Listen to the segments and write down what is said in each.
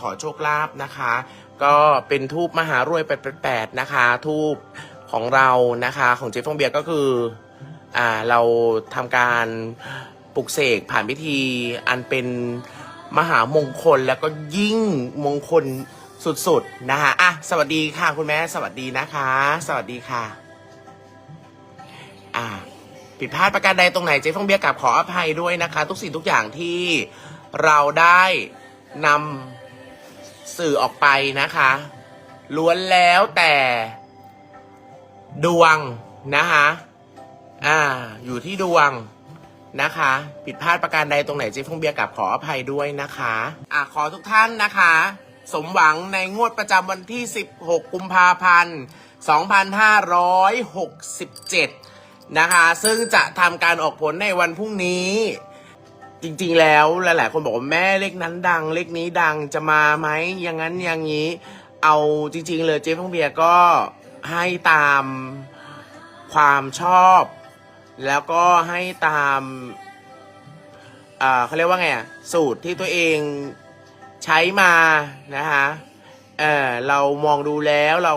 ขอโชคลาภนะคะ ก็เป็นทูบมหารวยแปดๆนะคะทูบของเรานะคะของเจฟฟองเบียร์ก็คืออ่าเราทำการปลุกเสกผ่านพิธีอันเป็นมหามงคลแล้วก็ยิ่งมงคลสุดๆนะคะอะสวัสดีค่ะคุณแม่สวัสดีนะคะ สวัสดีค่ะ อ่าผิดพลาดประการใดตรงไหนเจ๊ฟองเบียร์กลับขออภัยด้วยนะคะ ทุกสิ่งทุกอย่างที่เราได้นำ สื่อออกไปนะคะ ล้วนแล้วแต่ดวงนะคะอ่า อยู่ที่ดวงนะคะ ผิดพลาดประการใดตรงไหนเจ๊ฟงเบียร์กับขออภัยด้วยนะคะ อ่าขอทุกท่านนะคะ สมหวังในงวดประจำวันที่ 16 กุมภาพันธ์ 2567 นะคะ ซึ่งจะทำการออกผลในวันพรุ่งนี้ จริงๆแล้วหลายๆคนบอกว่าแม่เลขนั้นดัง เลขนี้ดังจะมาไหมอย่างนั้นอย่างนี้ เอาจริง ๆ เลยเจ๊ฟองเบียร์ก็ให้ตามความชอบ แล้วก็ให้ตามเขาเรียกว่าไงสูตรที่ตัวเองใช้มานะคะเออเรามองดูแล้วเรา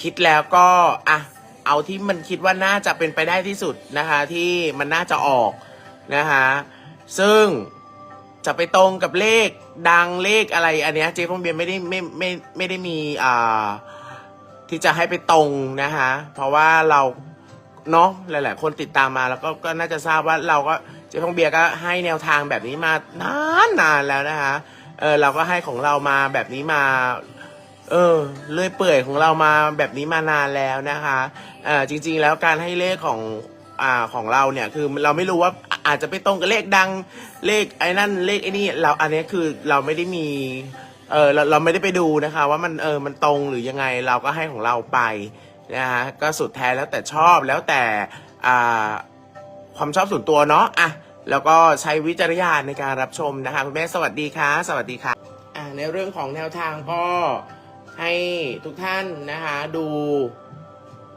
คิดแล้วก็อะเอาที่มันคิดว่าน่าจะเป็นไปได้ที่สุดนะคะ ที่มันน่าจะออก นะคะซึ่งจะไปตรงกับเลขดังเลขอะไรอันเนี้ยเจ๊พงเบียร์ไม่ได้ไม่ไม่ไม่ได้มีอ่าที่จะให้ไปตรงนะคะเพราะว่าเราเนาะหลาย ๆ คนติดตามมาแล้วก็ก็น่าจะทราบว่าเราก็เจ๊ฟองเบียก็ให้แนวทางแบบนี้มานานนานแล้วนะคะเออเราก็ให้ของเรามาแบบนี้มา เออเลื่อยเปื่อยของเรามาแบบนี้มานานแล้วนะคะเออจริง ๆ แล้วการให้เลขของอ่าของเราเนี่ยคือเราไม่รู้ว่า อาจจะไปตรงกับเลขดังเลขไอ้นั่นเลขไอ้นี่เราอันนี้คือเราไม่ได้มีเออเราเราไม่ได้ไปดูนะคะ ว่ามันเออมันตรงหรือยังไงเราก็ให้ของเราไปนะฮะก็สุดแท้แล้วแต่ชอบแล้วแต่อ่าความชอบส่วนตัวเนาะอะแล้วก็ใช้วิจารณญาณในการรับชมนะคะคุณแม่สวัสดีค่ะ สวัสดีค่ะอะในเรื่องของแนวทางก็ให้ทุกท่านนะคะดู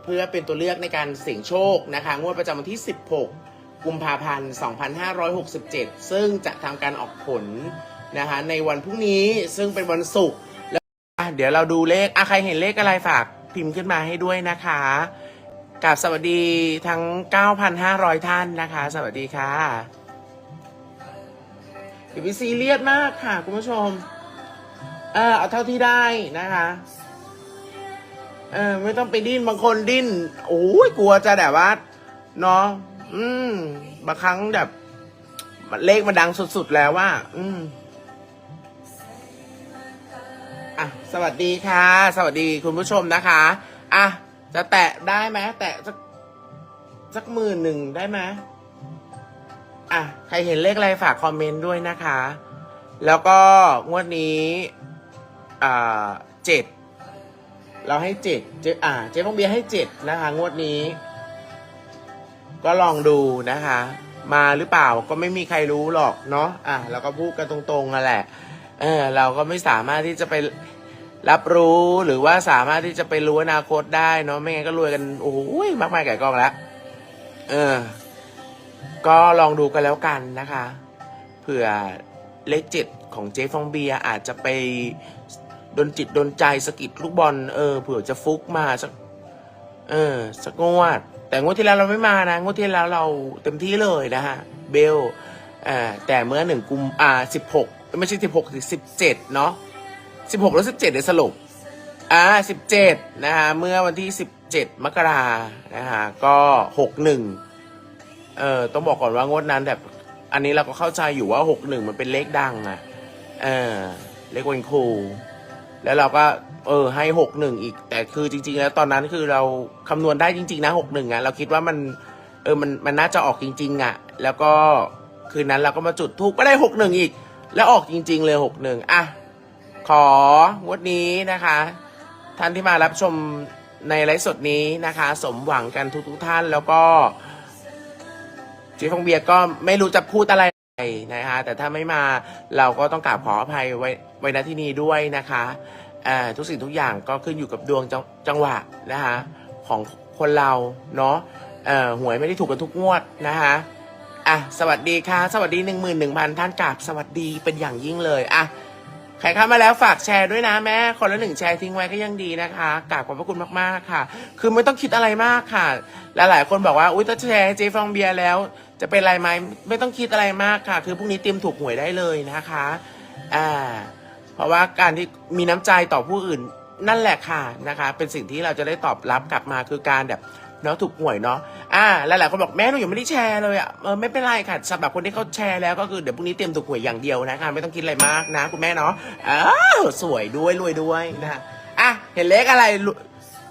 เพื่อเป็นตัวเลือกในการเสี่ยงโชคนะคะงวดประจำวันที่ 16 กุมภาพันธ์ 2567 ซึ่งจะทำการออกผลนะคะในวันพรุ่งนี้ซึ่งเป็นวันศุกร์แล้วเดี๋ยวเราดูเลขอะใครเห็นเลขอะไรฝากพิมพ์ขึ้นมาให้ด้วยนะคะกับสวัสดีทั้ง 9,500 ท่านนะคะ สวัสดีค่ะอย่าไปซีเรียสมากค่ะ คุณผู้ชม เออเอาเท่าที่ได้นะคะ เออไม่ต้องไปดิ้นบางคนดิ้นโอ้ยกลัวจะแบบว่าเนาะ อืม บางครั้งแบบเลขมันดังสุดๆแล้วว่า อืมอะสวัสดีค่ะ สวัสดีคุณผู้ชมนะคะอะจะแตะได้ไหมแตะสักสักหมื่นหนึ่งได้ไหมอะใครเห็นเลขอะไรฝากคอมเมนต์ด้วยนะคะ แล้วก็งวดนี้อ่าเจ็ดเราให้เจ็ดเจอ่าเจ๊ฟองเบียร์ให้เจ็ดนะคะ งวดนี้ ก็ลองดูนะคะ มาหรือเปล่าก็ไม่มีใครรู้หรอกเนาะอะเราก็พูดกันตรงๆนั่นแหละเออเราก็ไม่สามารถที่จะไปรับรู้หรือว่าสามารถที่จะไปรู้อนาคตได้เนาะไม่งั้นก็รวยกันโอ้โหมากมายไก่กองแล้วเออ ก็ลองดูกันแล้วกันนะคะเผื่อเลขเจ็ดของเจ๊ฟองเบียอาจจะไปโดนจิตโดนใจสะกิดลูกบอลเออเผื่อจะฟุกมาสักเออสักงวด แต่งวดที่แล้วเราไม่มานะ งวดที่แล้วเราเต็มที่เลยนะฮะ เบลอ่าแต่เมื่อหนึ่งกุมอ่าสิบหกไม่ใช่สิบหกสิบเจ็ดเนาะสิบหกแล้วสิบเจ็ดเดี๋ยวสรุปอ่าสิบเจ็ดนะฮะ เมื่อวันที่สิบเจ็ดมกรานะฮะ ก็หกหนึ่งเอ่อต้องบอกก่อนว่างวดนั้นแบบ อันนี้เราก็เข้าใจอยู่ว่าหกหนึ่งมันเป็นเลขดังอะ เออเลขวันครู แล้วเราก็ เออให้หกหนึ่งอีก แต่คือจริง ๆ แล้วตอนนั้นคือเราคำนวณได้จริง ๆ นะหกหนึ่งอะเราคิดว่ามันเออมันมันน่าจะออกจริง ๆ อะ แล้วก็คืนนั้นเราก็มาจุดทูปก็ได้หกหนึ่งอีก แล้วออกจริง ๆ เลยหกหนึ่งอะของวดนี้นะคะ ท่านที่มารับชมในไลฟ์สดนี้นะคะ สมหวังกันทุกๆท่านแล้วก็เจ๊ฟองเบียร์ก็ไม่รู้จะพูดอะไรนะคะแต่ถ้าไม่มาเราก็ต้องกราบขออภัยไว้ไว้ณที่นี้ด้วยนะคะ ทุกสิ่งทุกอย่างก็ขึ้นอยู่กับดวงจังจังหวะนะคะของคนเราเนาะหวยไม่ได้ถูกกันทุกงวดนะคะอะสวัสดีค่ะ สวัสดีหนึ่งหมื่นหนึ่งพันท่านกราบสวัสดีเป็นอย่างยิ่งเลยอะใครเข้ามาแล้วฝากแชร์ด้วยนะแม่ คนละหนึ่งแชร์ทิ้งไว้ก็ยังดีนะคะกราบขอบพระคุณมากๆค่ะ คือไม่ต้องคิดอะไรมากค่ะลหลายๆคนบอกว่าอุ้ยถ้าแชร์เจฟองเบียร์แล้ว จะเป็นไรไหมไม่ต้องคิดอะไรมากค่ะ คือพรุ่งนี้เตรียมถูกหวยได้เลยนะคะอ่า ราะว่าการที่มีน้ำใจต่อผู้อื่นนั่นแหละค่ะนะคะ เป็นสิ่งที่เราจะได้ตอบรับกลับมาคือการแบบเนาะถูกหวยเนาะอ่าหลายๆคนบอกแม่หนูยังไม่ได้แชร์เลยอะเออไม่เป็นไรค่ะสำหรับคนที่เขาแชร์แล้วก็คือเดี๋ยวพรุ่งนี้เตรียมถูกหวยอย่างเดียวนะคะไม่ต้องคิดอะไรมากนะ คุณแม่เนาะอ้าวสวยด้วยรวยด้วยนะอะเห็นเลขอะไร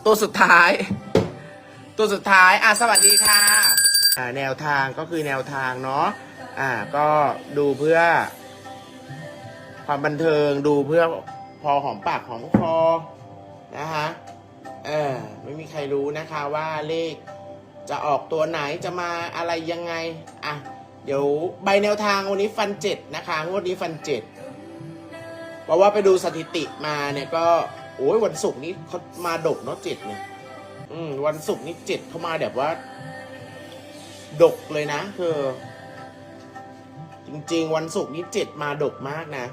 ตัวสุดท้าย ตัวสุดท้ายอะสวัสดีค่ะอ่าแนวทางก็คือแนวทางเนาะอ่าก็ดูเพื่อ ความบันเทิงดูเพื่อพอหอมปากหอมคอนะคะเออไม่มีใครรู้นะคะว่าเลขจะออกตัวไหนจะมาอะไรยังไง อะ เดี๋ยวใบแนวทางวันนี้ฟันเจ็ดนะคะ งวดนี้ฟันเจ็ดเพราะว่าไปดูสถิติมาเนี่ยก็ โอ้ยวันศุกร์นี้เขามาดกเนาะเจ็ดเนี่ยอืมวันศุกร์นี้เจ็ดเขามาแบบว่า ดกเลยนะคือจริง ๆ วันศุกร์นี้เจ็ดมาดกมากนะ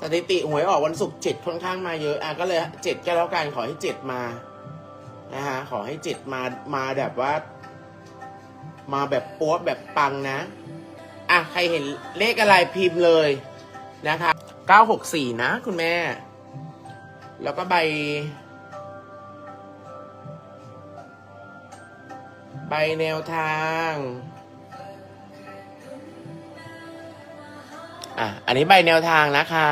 สถิติหวยออกวันศุกร์เจ็ดค่อนข้างมาเยอะอะก็เลยเจ็ดก็แล้วกันขอให้เจ็ดมานะฮะขอให้เจ็ดมามาแบบว่า มาแบบปัวแบบปังนะอะใครเห็นเลขอะไรพิมพ์เลยนะคะเก้าหกสี่นะคุณแม่ แล้วก็ใบ ใบแนวทาง อะ อันนี้ใบแนวทางนะคะ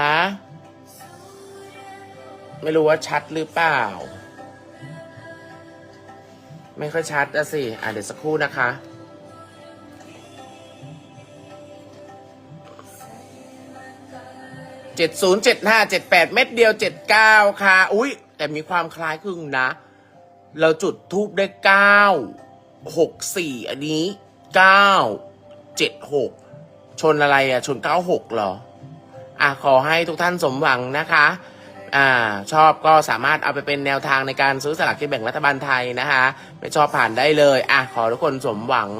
ไม่รู้ว่าชัดหรือเปล่า ไม่ค่อยชัดอะสิ อะเดี๋ยวสักครู่นะคะเจ็ดศูนย์เจ็ดห้าเจ็ดแปดเม็ดเดียวเจ็ดเก้าค่ะ อุ้ยแต่มีความคล้ายคลึงนะ เราจุดทูบได้เก้าหกสี่อันนี้เก้าเจ็ดหก ชนอะไรอะชนเก้าหกเหรอ อะขอให้ทุกท่านสมหวังนะคะ อ่า ชอบก็สามารถเอาไปเป็นแนวทางในการซื้อสลากกินแบ่งรัฐบาลไทยนะคะ ไม่ชอบผ่านได้เลย อะขอทุกคนสมหวัง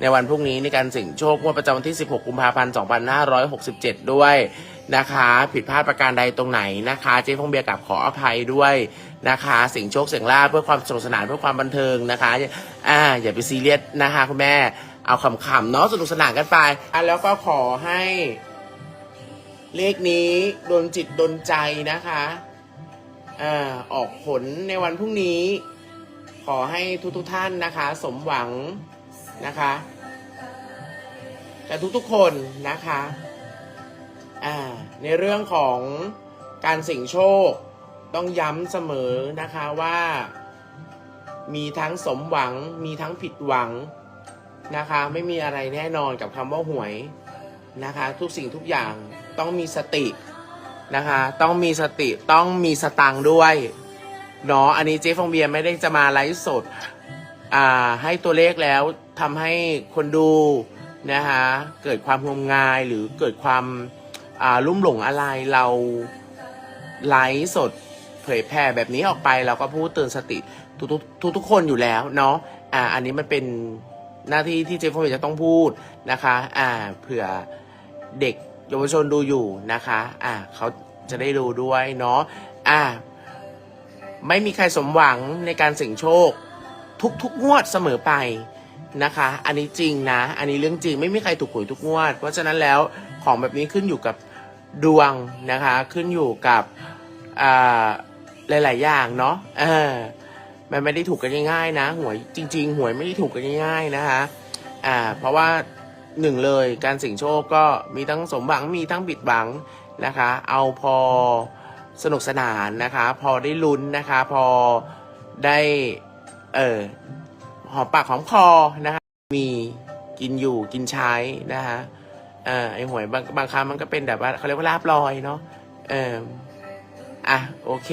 ในวันพรุ่งนี้ในการสิ่งโชคงวดประจำวันที่ 16 กุมภาพันธ์ 2567 ด้วยนะคะ ผิดพลาดประการใดตรงไหนนะคะ เจ๊ฟงเบียร์กับขออภัยด้วยนะคะ สิ่งโชคเสียงลาภเพื่อความสนุกสนานเพื่อความบันเทิงนะคะ อ่าอย่าไปซีเรียสนะคะคุณแม่ เอาขำๆเนาะสนุกสนานกันไปอะแล้วก็ขอให้ เลขนี้โดนจิตโดนใจนะคะอ่าออกผลในวันพรุ่งนี้ ขอให้ทุกๆท่านนะคะ สมหวังนะคะแต่ทุกๆคนนะคะอ่าในเรื่องของการเสี่ยงโชคต้องย้ำเสมอนะคะว่า มีทั้งสมหวังมีทั้งผิดหวัง นะคะ ไม่มีอะไรแน่นอนกับคำว่าหวยนะคะ ทุกสิ่งทุกอย่างต้องมีสตินะคะ ต้องมีสติต้องมีสตังค์ด้วยเนาะอันนี้เจ๊ฟองเบียร์ไม่ได้จะมาไลฟ์สดอ่าให้ตัวเลขแล้วทำให้คนดูนะคะเกิดความงมงายหรือเกิดความอ่าลุ่มหลงอะไรเราไลฟ์สดเผยแผ่แบบนี้ออกไปเราก็พูดเตือนสติทุกทุกทุกทุกคนอยู่แล้วเนาะอ่าอันนี้มันเป็น หน้าที่ที่เจ๊ฟองเบียร์จะต้องพูดนะคะอ่าเผื่อเด็กเยาวชนดูอยู่นะคะอ่าเขาจะได้ดูด้วยเนาะอ่าไม่มีใครสมหวังในการเสี่ยงโชค ทุกๆงวดเสมอไปนะคะ อันนี้จริงนะ อันนี้เรื่องจริงไม่มีใครถูกหวยทุกงวด เพราะฉะนั้นแล้วของแบบนี้ขึ้นอยู่กับดวงนะคะ ขึ้นอยู่กับอ่าหลาย ๆ อย่างเนาะเออ มันไม่ได้ถูกกันง่ายๆนะ หวยจริง ๆ หวยไม่ได้ถูกกันง่ายๆนะคะอ่าเพราะว่าหนึ่งเลยการเสี่ยงโชคก็มีทั้งสมหวังมีทั้งบิดหวังนะคะ เอาพอสนุกสนานนะคะ พอได้ลุ้นนะคะ พอได้เออหอมปากหอมคอนะคะมีกินอยู่กินใช้นะคะเออไอหวยบางบางครั้งมันก็เป็นแบบว่าเขาเรียกว่าลาบลอยเนาะเอออะโอเค